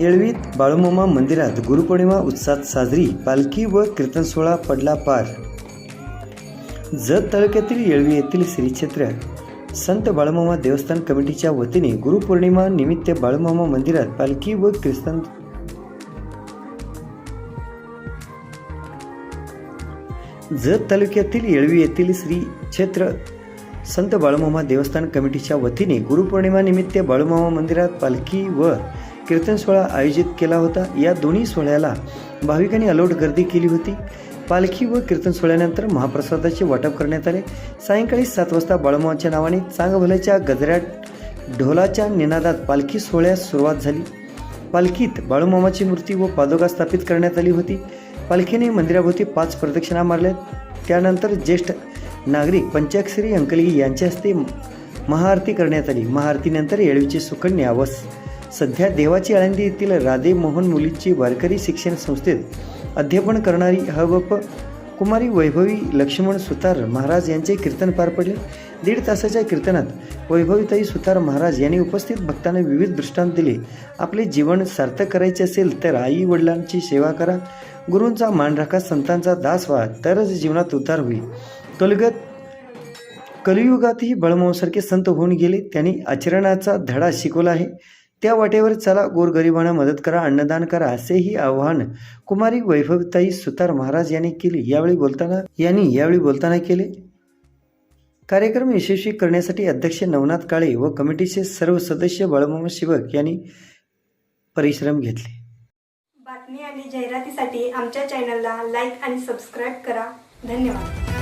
येळवीत बाळूमामा मंदिरात गुरुपौर्णिमा उत्साहात साजरी पालखी व कीर्तन सोहळा पडला पार. जत तालुक्यातील येळवी येथील श्रीक्षेत्र संत बाळूमामा देवस्थान कमिटीच्या वतीने गुरुपौर्णिमा निमित्त बाळूमामा मंदिरात पालखी व कीर्तन जत तालुक्यातील येळवी येथील श्री क्षेत्र संत बाळूमामा देवस्थान कमिटीच्या वतीने गुरुपौर्णिमा निमित्त बाळूमामा मंदिरात पालखी व कीर्तन सोहळा आयोजित केला होता. या दोन्ही सोहळ्याला भाविकांनी अलोट गर्दी केली होती. पालखी व कीर्तन सोहळ्यानंतर महाप्रसादाचे वाटप करण्यात आले. सायंकाळी सात वाजता बाळूमामाच्या नावाने चांगभल्याच्या गजऱ्यात ढोलाच्या निनादात पालखी सोहळ्यास सुरुवात झाली. पालखीत बाळूमामाची मूर्ती व पादोगा स्थापित करण्यात आली होती. पालखीने मंदिराभोवती पाच प्रदक्षिणा मारल्या त्यानंतर ज्येष्ठ नागरिक पंचाक्षरी अंकलगी यांच्या हस्ते महाआरती करण्यात आली. महाआरतीनंतर येळवीची सुकन्या व सध्या देवाची आळंदी येथील राधे मोहन मुलीची वारकरी शिक्षण संस्थेत अध्यापन करणारी हवप कुमारी वैभवी लक्ष्मण सुतार महाराज यांचे कीर्तन पार पडले. दीड तासाच्या कीर्तनात वैभवीताई सुतार महाराज यांनी उपस्थित भक्तांना विविध दृष्टांत दिले. आपले जीवन सार्थक करायचे असेल तर आई वडिलांची सेवा करा. गुरूंचा मान राखा संतांचा दास व्हा तरच जीवनात उतार होईल. कलगत कलियुगातही बळमावसारखे संत होऊन गेले. त्यांनी आचरणाचा धडा शिकवला आहे. त्या वाटेवर चला गोरगरिबांना मदत करा अन्नदान करा असेही आवाहन कुमारी वैभवताई सुतार महाराज यांनी केले. यावेळी बोलताना यांनी यावेळी बोलताना केले. कार्यक्रम यशस्वी करण्यासाठी अध्यक्ष नवनाथ काळे व कमिटीचे सर्व सदस्य बाळमामा शिवक यांनी परिश्रम घेतले. बातमी आणि जाहिरातीसाठी आमच्या चॅनलला लाईक आणि सबस्क्राईब करा. धन्यवाद.